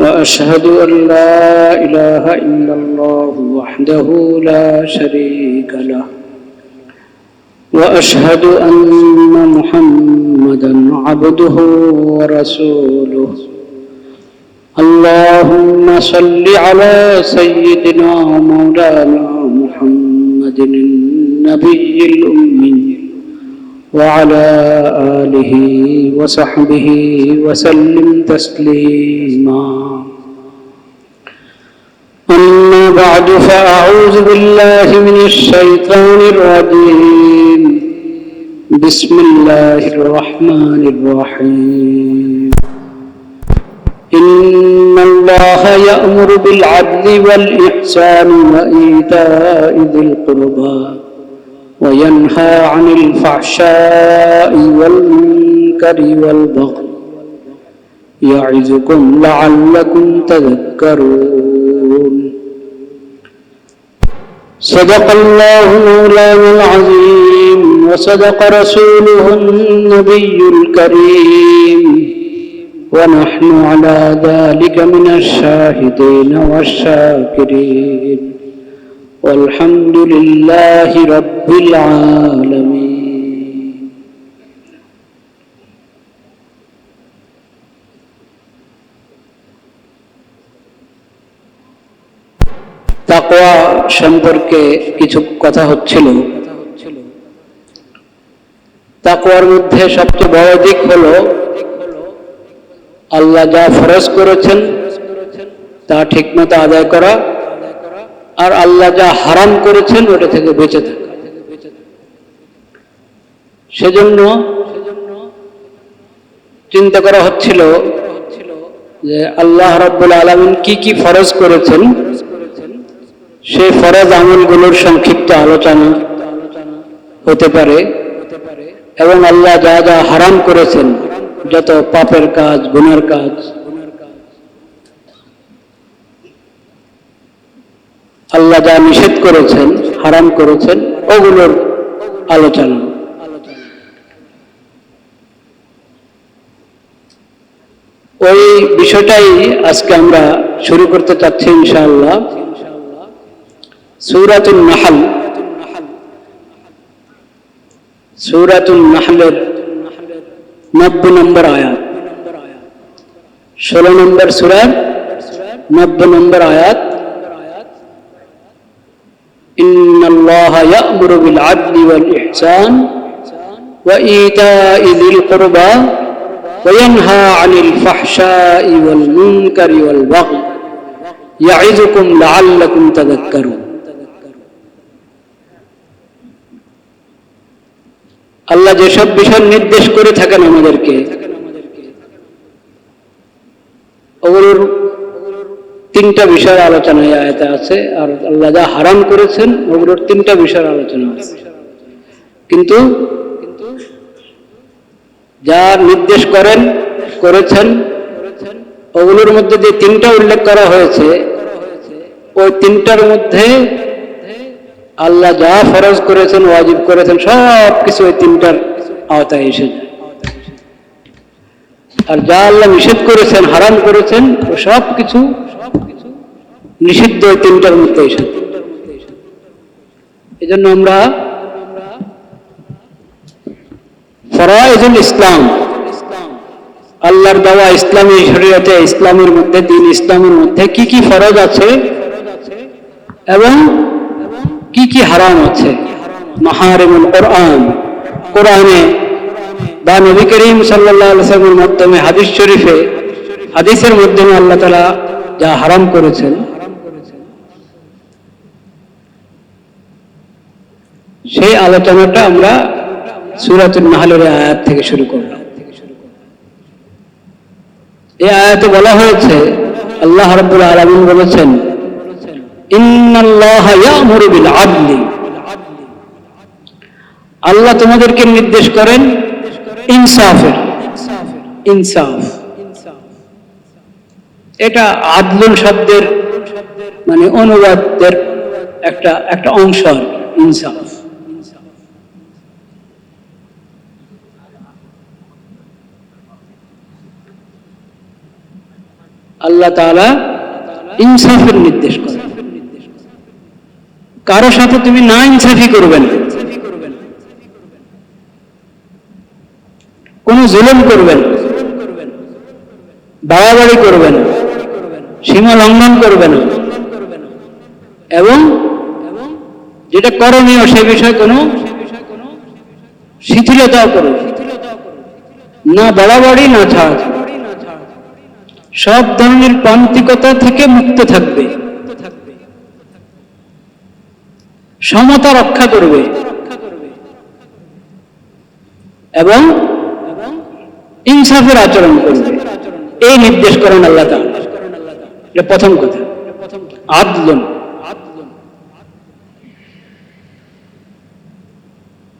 وأشهد أن لا إله إلا الله وحده لا شريك له. وأشهد أن محمدا عبده ورسوله. اللهم صل على سيدنا مولانا محمد النبي الأمي. وعلى آله وصحبه وسلم تسليما. أما بعد فأعوذ بالله من الشيطان الرجيم. بسم الله الرحمن الرحيم. إن الله يأمر بالعدل والإحسان وإيتاء ذي القربى. وينهى عن الفحشاء والمنكر والبغي يعظكم لعلكم تذكرون. صدق الله مولانا العظيم وصدق رسوله النبي الكريم. ونحن على ذلك من الشاهدين والشاكرين. والحمد لله رب العالمين তাকওয়া সম্পর্কে কিছু কথা হচ্ছিল তাকওয়ার মধ্যে সবচেয়ে বড় দিক হলো আল্লাহ যা ফরজ করেছেন তা ঠিকমতো আদায় করা আর আল্লাহ যা হারাম করেছেন, ওটা থেকে বেঁচে থাকা। সেজন্য চিন্তা করা হচ্ছিল যে আল্লাহ রাব্বুল আলমিন কি কি ফরজ করেছেন? সেই ফরজ আমলগুলোর সংক্ষিপ্ত আলোচনা হতে পারে এবং আল্লাহ যা যা হারাম করেছেন, যত পাপের কাজ, গুনার কাজ আল্লাহ যা নিষেধ করেছেন, হারাম করেছেন, ওগুলোর আলোচনা। ওই বিষয়টাই আজকে আমরা শুরু করতে চাচ্ছি ইনশাআল্লাহ। সৌরাতুল নাহাল। সৌরাতুল নাহলের নব্বই নম্বর আয়াত। ষোলো নম্বর সুরার নব্বই নম্বর আয়াত। إن الله يأمر بالعدل والإحسان وإيتاء ذي القربى وينهى عن الفحشاء والمنكر والبغي يعظكم لعلكم تذكرون আল্লাহ যেসব বিষয় নির্দেশ করে থাকেন আমাদেরকে তিনটা বিষয়ের আলোচনা এই আয়াতে আছে, আর আল্লাহ যা হারাম করেছেন ওগুলোর তিনটা বিষয়ের আলোচনা আছে। কিন্তু যা নির্দেশ করেন, করেছেন, ওগুলোর মধ্যে যে তিনটা উল্লেখ করা হয়েছে, ওই তিনটার মধ্যে আল্লাহ যা ফরজ করেছেন, ওয়াজিব করেছেন সব কিছু ওই তিনটার আওতায় এসে আর যা আল্লাহ নিষেধ করেছেন, হারাম করেছেন সব কিছু নিষিদ্ধ তিনটার মধ্যে এসে। এই জন্য আমরা ফরাইজুল ইসলাম, আল্লাহর দেওয়া ইসলামী শরীয়তে ইসলামের মধ্যে, দিন ইসলামের মধ্যে কি কি ফরজ আছে এবং কি কি হারাম আছে? মাহারিমুল কোরআন, কোরআনে বা নবী করিম সাল্লামের মাধ্যমে হাদিস শরীফে, হাদিসের মাধ্যমে আল্লাহ তালা যা হারাম করেছেন সেই আলোচনাটা আমরা সুরাতুল নাহলের আয়াত থেকে শুরু করলাম। এই আয়াতে বলা হয়েছে, আল্লাহ রাব্বুল আলামিন বলেছেন আল্লাহ তোমাদেরকে নির্দেশ করেন, ইনসাফের, ইনসাফ। এটা আদলুন শব্দের মানে অনুবাদের একটা একটা অংশ ইনসাফ। আল্লাহ তাআলা ইনসাফের নির্দেশ করেন। কারও সাথে তুমি না ইনসাফি করবে না। কোনো জুলুম করবে না। বাড়াবাড়ি করবে না। সীমা লঙ্ঘন করবে না। এবং যেটা করণীয় সে বিষয়ে কোনো শিথিলতাও করবে। না। বাড়াবাড়ি, না ছাড় সব ধরনের প্রান্তিকতা থেকে মুক্ত থাকবে। সমতা রক্ষা করবে। এবং ইনসাফের আচরণ করবে। এই নির্দেশ করেন আল্লাহ এটা প্রথম কথা। আদলন।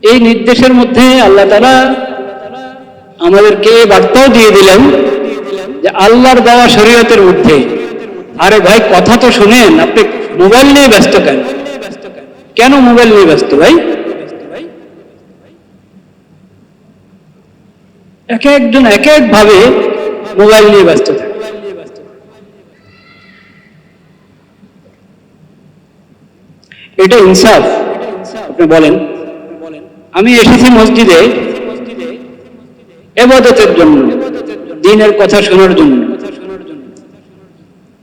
এই নির্দেশের মধ্যে আল্লাহ তারা আমাদেরকে বার্তাও দিয়ে দিলেন আল্লাহর দেওয়া শরীয়তের মধ্যে আরে ভাই, কথা তো শুনেন, আপনি মোবাইল নিয়ে ব্যস্ত কেন? কেন মোবাইল নিয়ে ব্যস্ত ভাই? এক একজন, এক এক ভাবে মোবাইল নিয়ে ব্যস্ত থাকে। এটা ইনসাফ। আপনি বলেন, আমি এসেছি মসজিদে এবাদতের জন্য। দিনের কথা শোনার জন্য।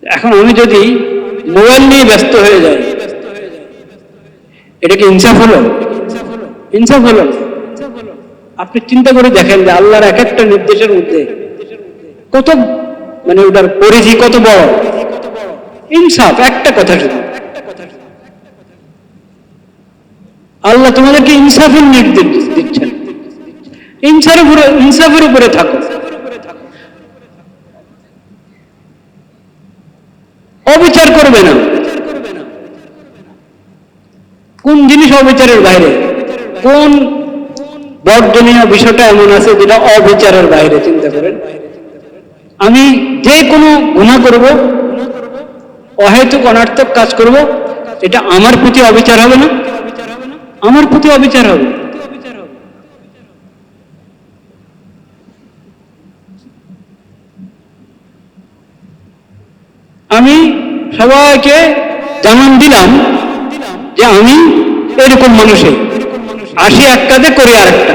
এখন আমি যদি মোবাইল নিয়ে ব্যস্ত হয়ে যাই, এটা কি ইনসাফ হলো? ইনসাফ হলো আপনি চিন্তা করে দেখেন যে আল্লাহর এক একটা নির্দেশের মধ্যে কত মানে ওটার পরিধি কত বড়? ইনসাফ, একটা কথা শুধু আল্লাহ তোমাদেরকে ইনসাফের নির্দেশ দিচ্ছেন। ইনসাফের উপরে ইনসাফের উপরে থাকো অবিচার করবে না। কোন জিনিস অবিচারের বাইরে? কোন বর্জনীয় বিষয়টা এমন আছে যেটা অবিচারের বাইরে, চিন্তা করেন? আমি যে কোনো গুণা করব, অহেতুক, অনার্থক কাজ করব, এটা আমার প্রতি অবিচার হবে না? আমার প্রতি অবিচার হবে? আমি সবাইকে জানান দিলাম যে আমি এরকম মানুষে। আসি এক কাজে, করি আরেকটা।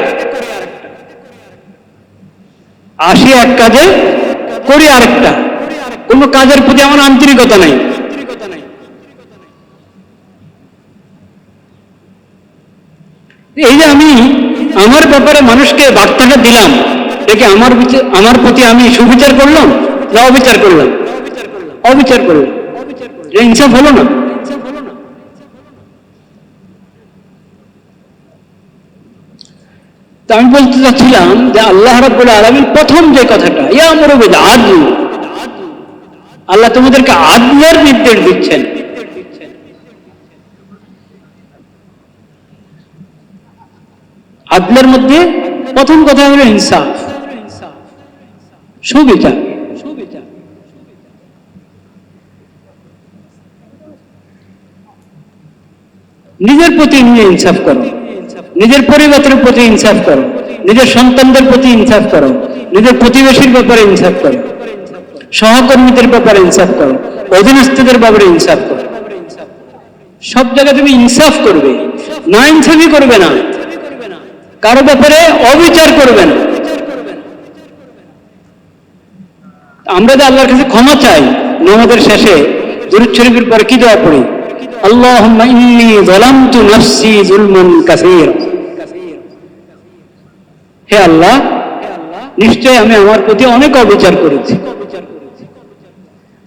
আসি এক কাজে, করি আরেকটা। কোনো কাজের প্রতি আমার আন্তরিকতা নাই। এই যে আমি আমার ব্যাপারে মানুষকে বার্তাটা দিলাম, দেখে আমার আমার প্রতি আমি সুবিচার করলাম না অবিচার করলাম? অবিচার করলাম। এটা ইনসাফ হলো না। আমি বলতে চাচ্ছিলাম যে আল্লাহ রাব্বুল আলামিন প্রথম যে কথাটা, ইয়া মুরবিল আদল আল্লাহ তোমাদেরকে আদলের নির্দেশ দিচ্ছেন। আদলের মধ্যে প্রথম কথা হলো ইনসাফ। সুবিচার। নিজের প্রতি নিয়ে ইনসাফ করো। নিজের পরিবারের প্রতি ইনসাফ করো। নিজের সন্তানদের প্রতি ইনসাফ করো। নিজের প্রতিবেশীর ব্যাপারে ইনসাফ করো। সহকর্মীদের ব্যাপারে ইনসাফ করো। অধীনস্থদের ব্যাপারে ইনসাফ করো। সব জায়গায় তুমি ইনসাফ করবে। না ইনসাফই করবে না। কারও ব্যাপারে অবিচার করবে না। আমরা যে আল্লাহর কাছে ক্ষমা চাই, নামাজের শেষে, দুরুদ শরীফের পরে কি দোয়া পড়ি? নিশ্চয় আমি আমার প্রতি অনেক অবিচার করেছি।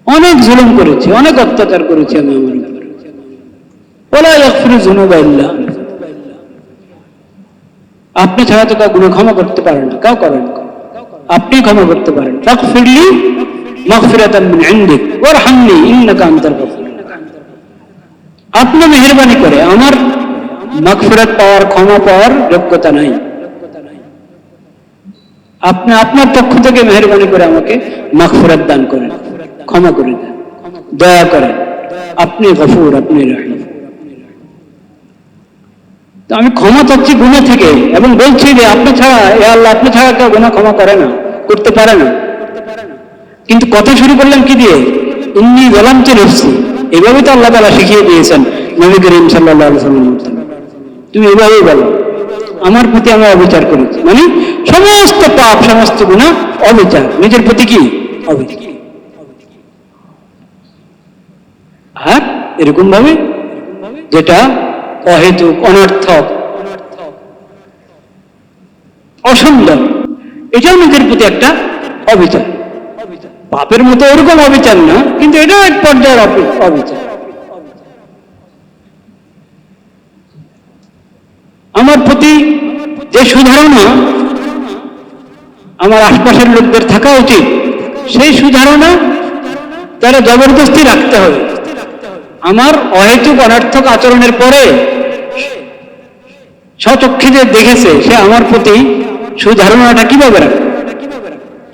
অনেক জুলুম করেছি, অনেক অত্যাচার করেছি আমি আমার। আপনি ছাড়া তো কাউ ক্ষমা করতে পারেন না, কাউ করেন। আপনি ক্ষমা করতে পারেন। ফিরলি মাগফিরাতাম মিন ইনদিক, ওয়ারহামনি, ইন্নাকা আনতাল আপনি মেহেরবানি করে আমার মাগফিরাত পাওয়ার, ক্ষমা পাওয়ার যোগ্যতা নাই। আপনি আপনার পক্ষ থেকে মেহরবানি করে আমাকে মাগফিরাত দান করেন, ক্ষমা করে দেন। দয়া করেন। আপনি গফুর, আপনি রহিম। আমি ক্ষমা চাচ্ছি গুণা থেকে এবং বলছি যে আপনি ছাড়া, এ আল্লাহ, আপনি ছাড়া কেউ গুণা ক্ষমা করে না, করতে পারে না। কিন্তু কথা শুরু করলাম কি দিয়ে? ইন্নি গলাম তো নফসি এভাবে তো আল্লাহ তালা শিখিয়ে দিয়েছেন, নবী করিম সাল্লাহ তুমি এভাবেই বলো। আমার প্রতি আমি অবিচার করেছি মানে সমস্ত পাপ, সমস্ত গুণা অবিচার। নিজের প্রতি কি? অবিচার। আর এরকম ভাবে যেটা অহেতুক, অনর্থক অসুন্দর এটাও নিজের প্রতি একটা অবিচার। পাপের মতো ওরকম অবিচার না, কিন্তু এটাও এক পর্যায়ের অবিচার। আমার প্রতি যে সুধারণা আমার আশপাশের লোকদের থাকা উচিত, সেই সুধারণা তারা জবরদস্তি রাখতে হবে। আমার অহেতুক অনর্থক আচরণের পরে স্বচক্ষে যে দেখেছে সে আমার প্রতি সুধারণাটা কীভাবে রাখবে?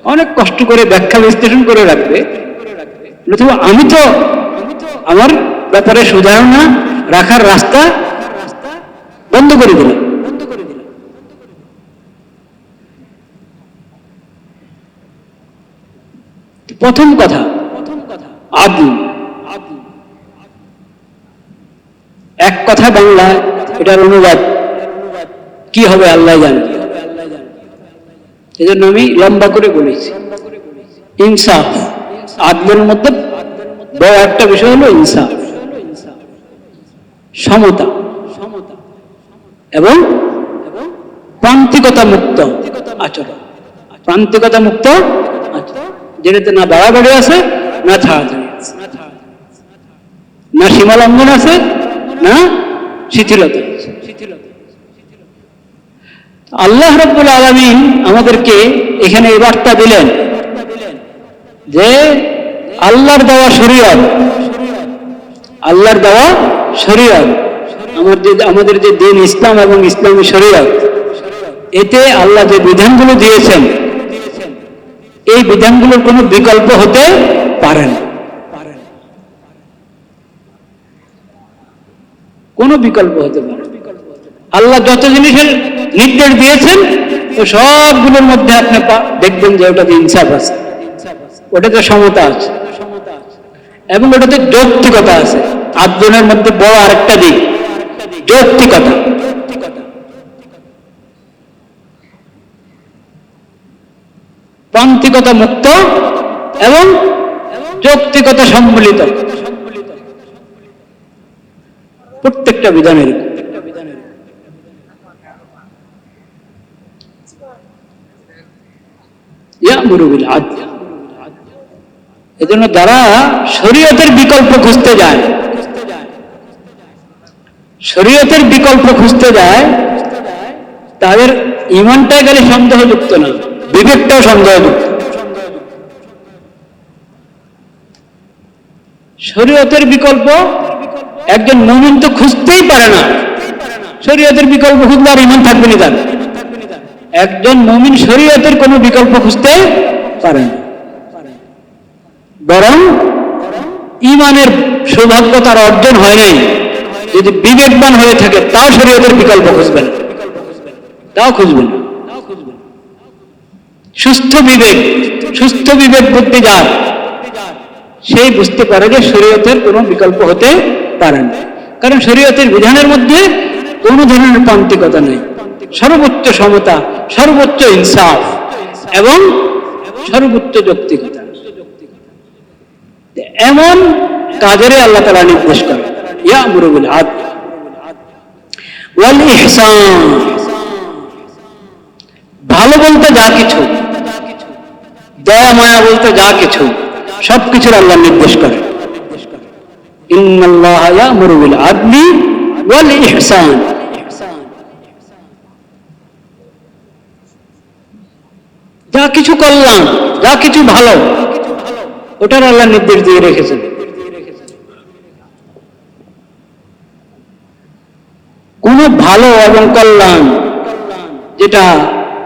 অনেক কষ্ট করে ব্যাখ্যা বিশ্লেষণ করে রাখবে। আমি তো আমার ব্যাপারে সুধারণা রাখার রাস্তা বন্ধ করে দিলাম। প্রথম কথা আদু এক কথা বাংলা এটার অনুবাদ। কি হবে আল্লাহ জানে। এজন্য আমি লম্বা করে বলেছি। ইনসাফ। আদলের মধ্যে বড় একটা বিষয় হলো ইনসাফ। সমতা। এবং প্রান্তিকতা মুক্ত আচরণ। প্রান্তিকতা মুক্ত যেটাতে না বাড়াবাড়ি আছে, না ছাড়াছাড়ি না সীমালঙ্ঘন আছে, না শিথিলতা আছে। আল্লাহ রব্বুল আলমিন আমাদেরকে এখানে এই বার্তা দিলেন যে আল্লাহর দেওয়া শরীয়ত, আল্লাহর দেওয়া শরীয়ত, আমার যে আমাদের যে দিন ইসলাম এবং ইসলামী শরীয়ত, এতে আল্লাহ যে বিধানগুলো দিয়েছেন, এই বিধানগুলোর কোনো বিকল্প হতে পারে না। কোনো বিকল্প হতে পারে আল্লাহ যত জিনিসের নির্দেশ দিয়েছেন, তো সবগুলোর মধ্যে আপনি দেখবেন যে ওটাতে ইনসাফ আছে। ওটাতে সমতা আছে। এবং ওটাতে যৌক্তিকতা আছে। আটজনের মধ্যে বড় আরেকটা দিক। যৌক্তিকতা। প্রান্তিকতা মুক্ত এবং যৌক্তিকতা সম্মিলিত প্রত্যেকটা বিধানের ইয়ামুরু বিল আদল এজন্য যারা শরীয়তের বিকল্প খুঁজতে যায়, শরীয়তের বিকল্প খুঁজতে যায়, তাদের ইমানটাই খালি সন্দেহযুক্ত না বিবেকটাও সন্দেহযুক্ত। শরীয়তের বিকল্প, একজন মুমিন তো খুঁজতেই পারে না। শরীয়তের বিকল্প খুঁজলে আর ইমান থাকবে না তার। একজন মুমিন শরীয়তের কোনো বিকল্প খুঁজতে পারেন বরং ইমানের সৌভাগ্য তার অর্জন হয় নাই। যদি বিবেকবান হয়ে থাকে, তাও শরীয়তের বিকল্প খুঁজবেন। তাও খুঁজবেন। সুস্থ বিবেক সুস্থ বিবেক বুদ্ধি যার সেই বুঝতে পারে যে শরীয়তের কোনো বিকল্প হতে পারে না। কারণ শরীয়তের বিধানের মধ্যে কোনো ধরনের প্রান্তিকতা নেই। সর্বোচ্চ সমতা, সর্বোচ্চ ইনসাফ এবং সর্বোচ্চ যৌক্তিকতা। এমন কাজেরই আল্লাহ তালা নির্দেশ করে ইয়া মুরুবুল ইহসান। ভালো বলতে যা কিছু, দয়া, মায়া বলতে যা কিছু সব কিছুর আল্লাহ নির্দেশ করে ইন্নাল্লাহ ইয়ামুরু বিল আদলি ওয়াল ইহসান। যা কিছু করলাম, যা কিছু ভালো, ওটার আল্লাহ নির্দেশ দিয়ে রেখেছেন। কোন ভালো এবং কল্যাণ যেটা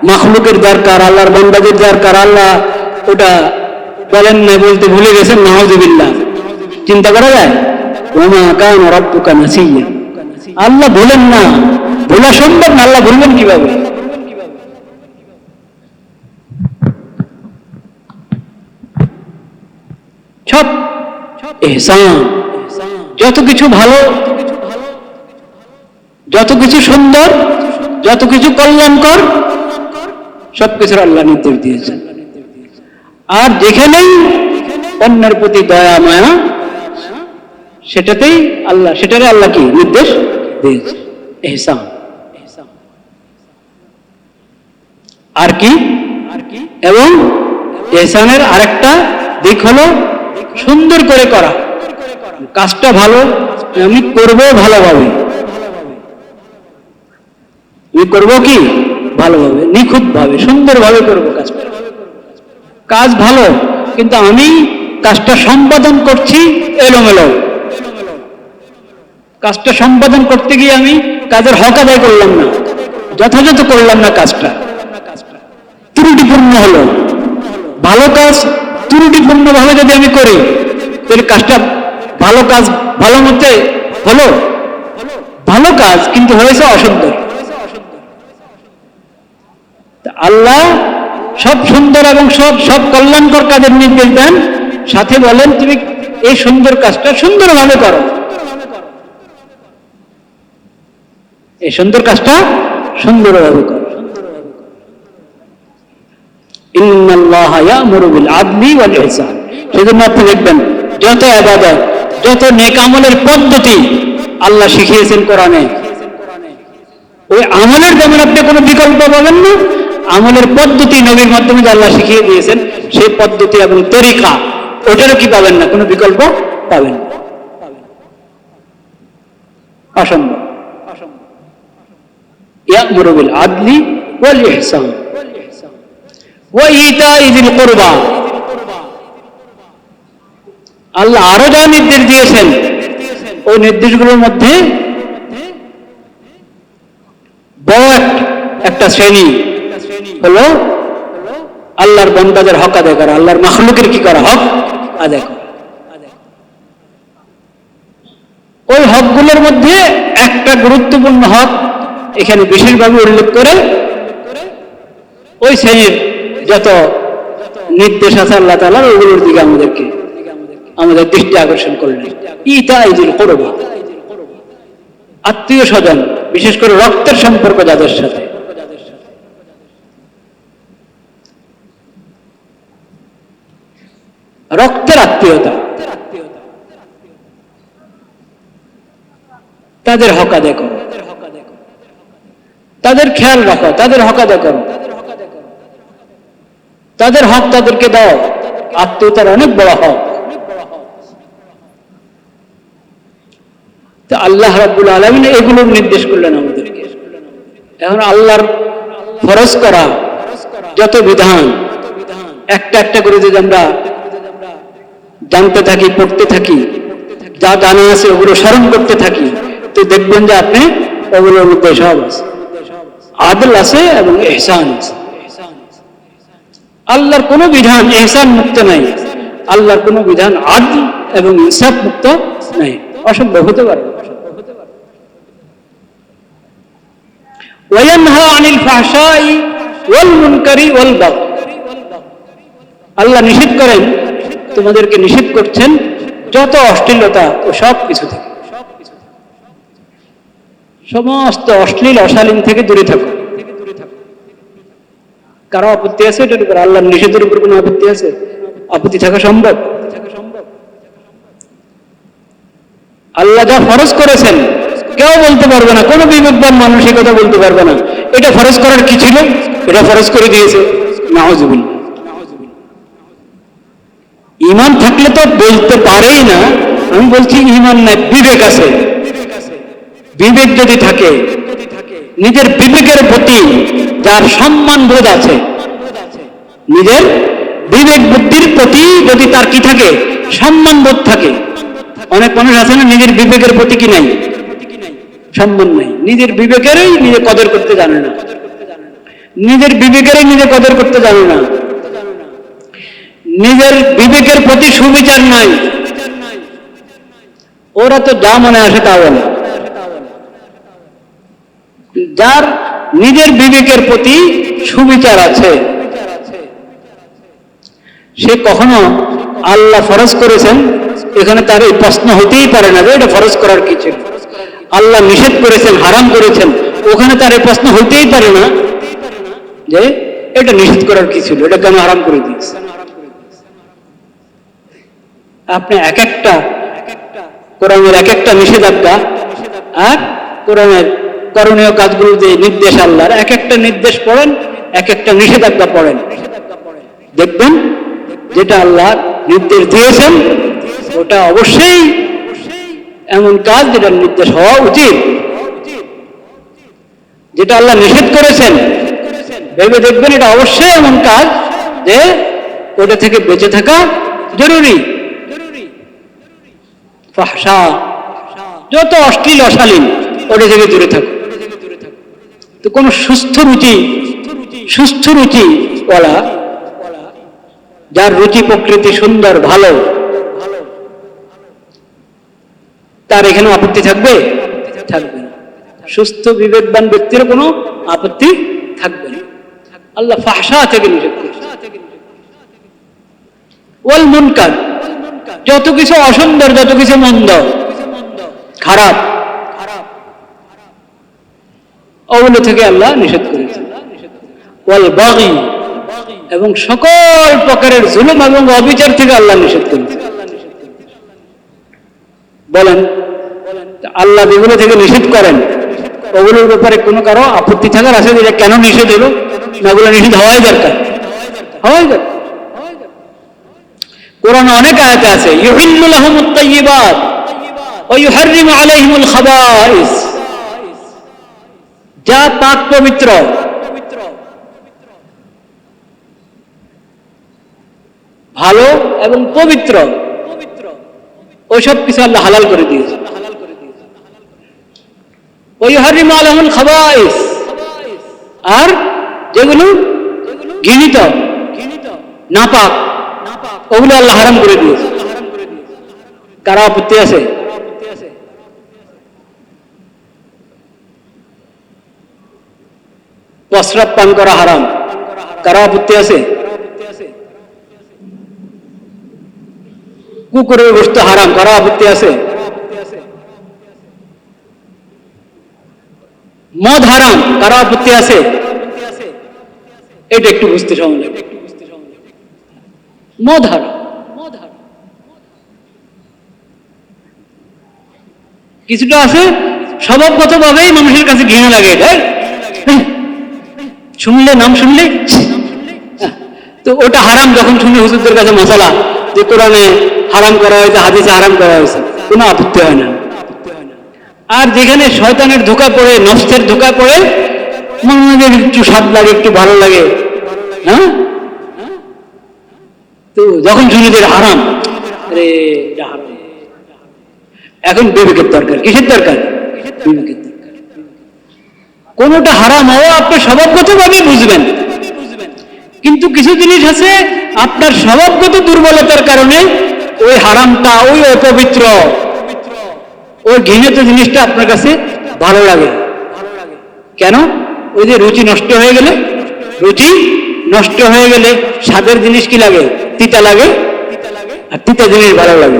মাখলুকের দরকার, আল্লাহর বন্দাদের দরকার, আল্লাহ ওটা বলেন না বলতে ভুলে গেছেন নাহজুবিল্লাহ চিন্তা করা যায়? ওমা কান রব্বুকা নাসিয়া। আল্লাহ ভুলেন না ভোলা সম্ভব না, আল্লাহ ভুলবেন কীভাবে সব এহসান যত কিছু ভালো, যত কিছু সুন্দর, যত কিছু কল্যাণকর, সব কিছুর আল্লাহ নির্দেশ দিয়েছেন। আর যেখানেই অন্যের প্রতি দয়া, মায়া, সেটাতেই আল্লাহ সেটারে আল্লাহ কি? নির্দেশ দিয়েছে এহসান আর কি? এবং এহসানের আরেকটা দিক হলো সুন্দর করে করা। কাজটা ভালো, আমি করব ভালোভাবে। আমি করব কি? ভালোভাবে নিখুঁত ভাবে সুন্দর ভাবে করব কাজটা কাজ ভালো, কিন্তু আমি কাজটা সম্পাদন করছি এলোমেলো। কাজটা সম্পাদন করতে গিয়ে আমি কাজের হক আদায় করলাম না। যথাযথ করলাম না কাজটা। ত্রুটিপূর্ণ হলো। ভালো কাজ ত্রুটিপূর্ণ ভাবে যদি আমি করি, তাহলে কাজটা ভালো কাজ, ভালো মতে হলো? ভালো কাজ কিন্তু হয়েছে অসুন্দর। আল্লাহ সব সুন্দর এবং সব সব কল্যাণকর কাজের নির্দেশ দেন। সাথে বলেন, তুমি এই সুন্দর কাজটা সুন্দরভাবে করো। এই সুন্দর কাজটা সুন্দরভাবে করো ইন্নাল্লাহ ইয়ামুরু বিল আদলি ওয়াল ইহসান সেজন্য দেখবেন, যত ইবাদত যত নেক আমলের পদ্ধতি আল্লাহ শিখিয়েছেন কোরআনে, ওই আমলের যেমন আপনি কোনো বিকল্প পাবেন না, আমলের পদ্ধতি নবীর মাধ্যমে যে আল্লাহ শিখিয়ে দিয়েছেন, সেই পদ্ধতি এবং তরিকা, ওটারও কি পাবেন না? কোনো বিকল্প পাবেন অসম্ভব বিল আদলি ওয়াল ইহসান। আল্লাহ আরও যা নির্দেশ দিয়েছেন, ওই নির্দেশগুলোর মধ্যে একটা শ্রেণি হলো আল্লাহর বন্দাদের হক আদায় করা, আল্লাহর মাখলুকের কি করা, হক আদায় করা। ওই হকগুলোর মধ্যে একটা গুরুত্বপূর্ণ হক এখানে বিশেষভাবে উল্লেখ করে ওই শ্রেণির যত নির্দেশ আছে আল্লাহ তালার ওগুলোর দিকে আমাদেরকে, আমাদের দৃষ্টি আকর্ষণ করলেন ইতা ইজুল করবা। আত্মীয় স্বজন, বিশেষ করে রক্তের সম্পর্ক যাদের সাথে। রক্তের আত্মীয়তা। তাদের হক করো। তাদের খেয়াল রাখো, তাদের হকা করো। তাদের হক তাদেরকে দাও। আত্মীয়তার অনেক বড় হক। তা আল্লাহ রাব্বুল আলমিন এগুলোর নির্দেশ করলেন আমাদেরকে। এখন আল্লাহর ফরজ করা যত বিধান, একটা একটা করে যদি আমরা জানতে থাকি, পড়তে থাকি, যা জানা আছে ওগুলো স্মরণ করতে থাকি, তো দেখবেন যে আপনি ওগুলোর মধ্যে সব আছে। আদল আছে এবং এহসান আছে। আল্লাহর কোনো বিধান এহসান মুক্ত নাই। আল্লাহর কোনো বিধান আদল এবং ইনসাফ মুক্ত নাই। অসম্ভব হতে পারে। আল্লাহ নিষেধ করেন, তোমাদেরকে নিষেধ করছেন যত অশ্লীলতা ও সব কিছু থেকে। সমস্ত অশ্লীল অশালীন থেকে দূরে থাকো। কারও আপত্তি আছে? এটার উপর আল্লাহর নিষেধের উপর কোনো আপত্তি আছে? আপত্তি থাকা সম্ভব? আল্লাহ যা ফরজ করেছেন, কেউ বলতে পারবে না, কোনো বিবেকবান মানুষ কথা বলতে পারবে না। এটা ফরজ করার কি ছিল? এটা ফরজ করে দিয়েছে। নাহজুবিল ইমান থাকলে তো বলতে পারেই না। আমি বলছি, ইমান নাই, বিবেক আছে। বিবেক যদি থাকে নিজের বিবেকের প্রতি যার সম্মান বোধ আছে, নিজের বিবেক বুদ্ধির প্রতি যদি তার কি থাকে, সম্মান বোধ থাকে। অনেক মানুষ আছে না, নিজের বিবেকের প্রতি কি নাই? সম্মান নাই। নিজের বিবেকেরই নিজে কদর করতে জানে না। নিজের বিবেকেরই নিজে কদর করতে জানে না। নিজের বিবেকের প্রতি সুবিচার নাই। ওরা তো যা মনে আসে তা বলে। যার নিজের বিবেকের প্রতি সুবিচার আছে। সে কখনো আল্লাহ ফরজ করেছেন? এখানে তার এই প্রশ্ন হতেই পারে না এটা ফরজ করার কি ছিল? আল্লাহ নিষেধ করেছেন, হারাম করেছেন, ওখানে তার এই প্রশ্ন হইতেই পারে না যে এটা নিষেধ করার কি ছিল? এটা কেন হারাম করে দিয়েছে? আপনি এক একটা কোরআনের এক একটা নিষেধাজ্ঞা আর কোরআনের করণীয় কাজগুলো যে নির্দেশ আল্লাহর, এক একটা নির্দেশ পড়েন, এক একটা নিষেধাজ্ঞা পড়েন। দেখবেন যেটা আল্লাহ নির্দেশ দিয়েছেন, ওটা অবশ্যই এমন কাজ যেটা নির্দেশ হওয়া উচিত। যেটা আল্লাহ নিষেধ করেছেন, ভেবে দেখবেন এটা অবশ্যই এমন কাজ যে ওটা থেকে বেঁচে থাকা জরুরি। যত অশ্লীল, অশালীন, ওটা থেকে দূরে থাকো তো কোন সুস্থ রুচি সুস্থ রুচি ওলা যার রুচি প্রকৃতি সুন্দর, ভালো, তার এখানে আপত্তি থাকবে? থাকবে সুস্থ, বিবেকবান ব্যক্তির কোনো আপত্তি থাকবে আল্লাহ ফাহসা থেকে নিষেধ ওয়াল মুনকার, যত কিছু অসুন্দর, যত কিছু মন্দ, খারাপ ওগুলো থেকে আল্লাহ নিষেধ করেছে। ওয়াল বাগি, এবং সকল প্রকারের জুলুম এবং অবিচার থেকে আল্লাহ নিষেধ করেছে। বলেন, আল্লাহ যেগুলো থেকে নিষেধ করেন, ওগুলোর ব্যাপারে কোনো কারও আপত্তি থাকার আছে যে কেন নিষেধ হলো? না, ওগুলো নিষেধ হওয়াই দরকার। হওয়াই দরকার। কোরআন অনেক আয়াতে আছে, ইউহিল্লু লাহুমুত তাইয়্যিবাত ওয়া ইউহাররিমু আলাইহিমুল খাবাইস। যা পাক পবিত্র। ভালো এবং পবিত্র। ওইসব কিছু আল্লাহ হালাল করে দিয়েছে। আর যেগুলো ঘৃণিত, নাপাক, ওগুলো আল্লাহ হারাম করে দিয়েছে। কারা আপত্তি আছে? প্রস্রাব পান করা হারাম। কারা আপত্তি আছে? কুকুরের বস্তু হারাম। কারা আপত্তি আছে? মদ হারাম। কারা আপত্তি আছে? এটা একটু বুঝতে সময় লাগবে মদ হারাম। কিছুটা আছে স্বভাবগত ভাবেই মানুষের কাছে ঘৃণা লাগে এটা? শুনলে, নাম শুনলে? তো ওটা হারাম যখন শুনি হুজুরদের কাছে মশলা, যে কোরআনে হারাম করা হয়েছে, হাদিসে হারাম করা হয়েছে, কোনো আপত্তি হয় না। আর যেখানে শয়তানের ধোকা পড়ে, নষ্টের ধোকা পড়ে মনে একটু স্বাদ লাগে, একটু ভালো লাগে। হ্যাঁ? তো যখন শুনি যে হারাম হারাম। এখন বিবেকের দরকার, কিসের দরকার? বিবেকের কোনটা হারাম হওয়া আপনি স্বভাবগত ভাবে বুঝবেন। কিন্তু কিছু জিনিস আছে, আপনার স্বভাবগত দুর্বলতার কারণে ওই হারামটা, ওই অপবিত্র, ওই ঘৃণিত জিনিসটা আপনার কাছে ভালো লাগে। কেন? ওই যে রুচি নষ্ট হয়ে গেলে, রুচি নষ্ট হয়ে গেলে স্বাদের জিনিস কি লাগে? তিতা লাগে। আর তিতা জিনিস ভালো লাগে।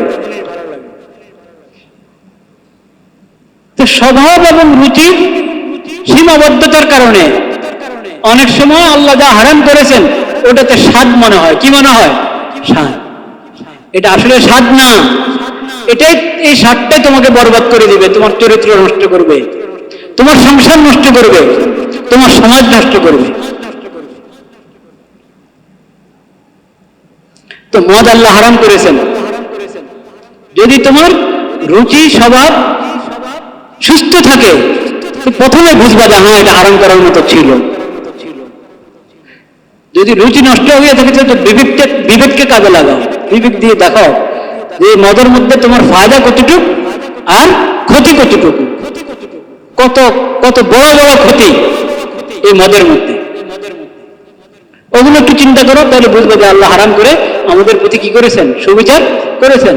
তো স্বভাব এবং রুচির সীমাবদ্ধতার কারণে অনেক সময় আল্লাহ যা হারাম করেছেন, ওটাতে স্বাদ মনে হয়। কি মনে হয়? স্বাদ। এটা আসলে স্বাদ না। এটাই এই স্বাদটাই তোমাকে বরবাদ করে দিবে, তোমার চরিত্র নষ্ট করবে, তোমার সংসার নষ্ট করবে, তোমার সমাজ নষ্ট করবে। তো মদ আল্লাহ হারাম করেছেন। যদি তোমার রুচি স্বভাব সুস্থ থাকে প্রথমে বুঝবা যে হ্যাঁ এটা হারাম করার মতো ছিল। যদি রুচি নষ্ট হয়ে থাকে তো বিবেককে বিবেককে কাজে লাগাও। বিবেক দিয়ে দেখো যে মদের মধ্যে তোমার ফায়দা কতটুক আর ক্ষতি কতটুকু। কত কত বড় বড় ক্ষতি এই মদের মধ্যে। ওগুলো একটু চিন্তা করো, তাহলে বুঝবে যে আল্লাহ হারাম করে আমাদের প্রতি কি করেছেন? সুবিচার করেছেন।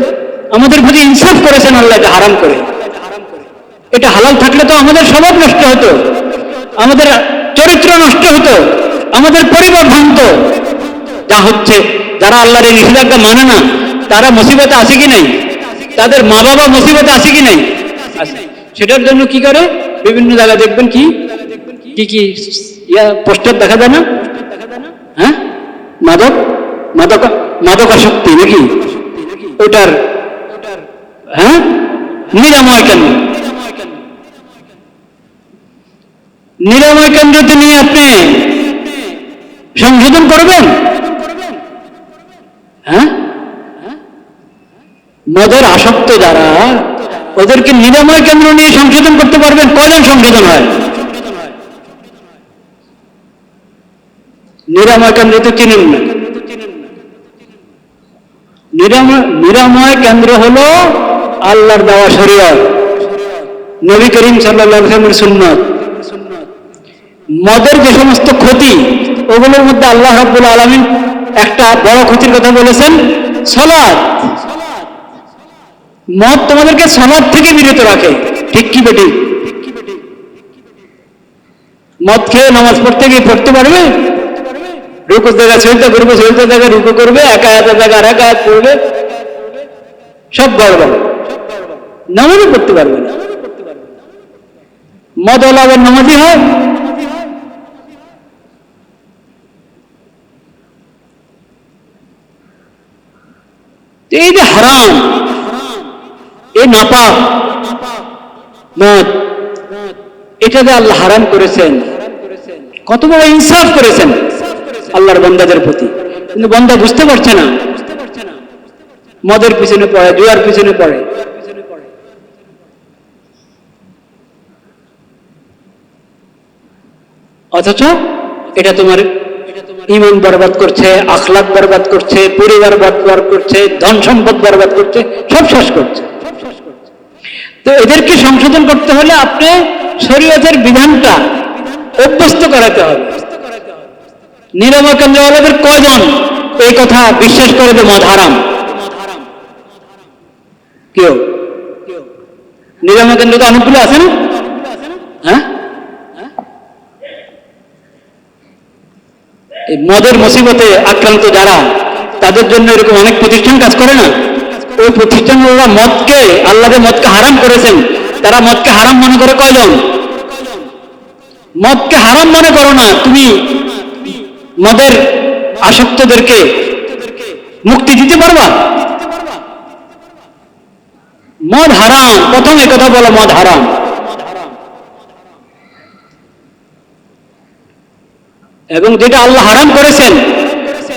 আমাদের প্রতি ইনসাফ করেছেন আল্লাহ হারাম করে। এটা হালাল থাকলে তো আমাদের স্বভাব নষ্ট হতো, আমাদের চরিত্র নষ্ট হতো, আমাদের পরিবার ভাঙত। যা হচ্ছে, যারা আল্লাহর এই নিষেধাজ্ঞা মানে না, তারা মুসিবতে আছে কি নাই? তাদের মা বাবা মুসিবতে আছে কি নাই? সেটার জন্য কি করে? বিভিন্ন জায়গায় দেখবেন কি? কি কি, ইয়া, পোস্টার দেখা যায় না? হ্যাঁ? মাদক? মাদক, মাদকাসক্তি নাকি? ওটার হ্যাঁ? নিরাময় কেন? নিরাময় কেন্দ্রতে নিয়ে আপনি সংশোধন করবেন? হ্যাঁ? মদের আসক্ত যারা, ওদেরকে নিরাময় কেন্দ্র নিয়ে সংশোধন করতে পারবেন? কজন সংশোধন হয়? নিরাময় কেন্দ্র তো চিনেন না। নিরাময় নিরাময় কেন্দ্র হল আল্লাহর দেওয়া শরীয়ত। নবী করিম সাল্লামের সুন্নত। মদের যে সমস্ত ক্ষতি, ওগুলোর মধ্যে আল্লাহ রাব্বুল আলমিন একটা বড় ক্ষতির কথা বলেছেন, সলাদ। মদ তোমাদেরকে সলাদ থেকে বিরত রাখে। ঠিক কি বেটি? মদ খেয়ে নামাজ পড়তে গিয়ে পড়তে পারবে? রুকু জায়গা সেজদা করবে সেজদা জায়গা রুকু করবে, একা একা জায়গা আর একা হাত করবে সব গড়বড়। নামাজও পড়তে পারবে না। মদ আবার নামাজি হয়। এই যে হারাম, এই নাপাক। এটা যে আল্লাহ হারাম করেছেন। কত বড় ইনসাফ করেছেন আল্লাহর বন্দাদের প্রতি। কিন্তু বন্দা বুঝতে পারছে না। মদের পিছনে পড়ে জুয়ার পিছনে পড়ে। অথচ এটা তোমার ইমান বরবাদ করছে আখলাক বরবাদ করছে, পরিবার বরবাদ করছে, ধন সম্পদ বরবাদ করছে, সব শেষ করছে। তো এদেরকে সংশোধন করতে হলে আপনি শরীয়তের বিধানটা অভ্যস্ত করাতে হবে। নিরাময় কেন্দ্রওয়ালাদের কজন এই কথা বিশ্বাস করে যে মদ কেউ? নিরাময় কেন্দ্র তো অনেকগুলো আছে না? হ্যাঁ? মদের মুসিবতে আক্রান্ত যারা, তাদের জন্য এরকম অনেক প্রতিষ্ঠান কাজ করে না? ওই প্রতিষ্ঠানগুলোরা মদকে আল্লাহ মদকে হারাম করেছেন। তারা মদকে হারাম মনে করে কয়জন মদকে হারাম মনে করো না, তুমি মদের আসক্তদেরকে মুক্তি দিতে পারবা? মদ হারাম, প্রথম কথা বলো, মদ হারাম। এবং যেটা আল্লাহ হারাম করেছেন,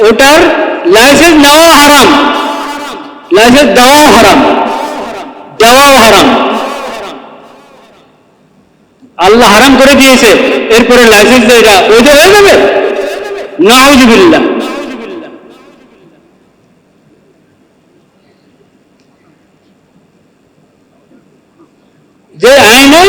ওটার লাইসেন্স নেওয়া হারাম। লাইসেন্স দেওয়াও হারাম। দেওয়াও হারাম। আল্লাহ হারাম করে দিয়েছে, এরপরে লাইসেন্স এটা বৈধ হয়ে যাবে? নাউজুবিল্লাহ। যে আইনে